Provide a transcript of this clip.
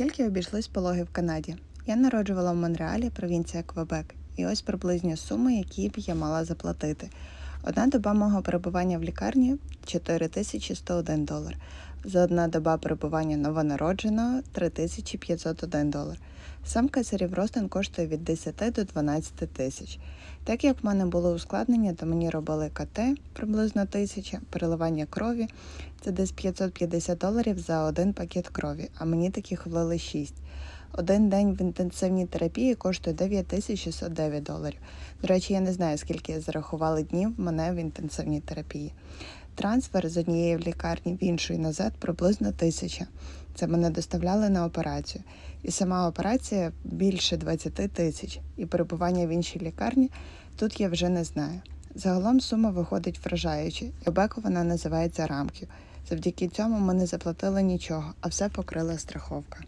скільки обійшлось пологи в Канаді? Я народжувала в Монреалі, провінція Квебек, і ось приблизні суми, які б я мала заплатити. Одна доба мого перебування в лікарні 4101 долар. За одна доба перебування новонародженого 3501 долар. Сам кесарів розтин коштує від 10 до 12 тисяч. Так як в мене було ускладнення, то мені робили КТ приблизно тисяча, переливання крові це десь 550 доларів за один пакет крові, а мені таких влили 6. Один день в інтенсивній терапії коштує 9609 доларів. До речі, я не знаю, скільки зарахували днів мене в інтенсивній терапії. Трансфер з однієї в лікарні в іншу і назад приблизно тисяча. Це мене доставляли на операцію. І сама операція більше 20 тисяч. І перебування в іншій лікарні тут я вже не знаю. Загалом сума виходить вражаюча, і обеку вона називається рамків. Завдяки цьому ми не заплатили нічого, а все покрила страховка.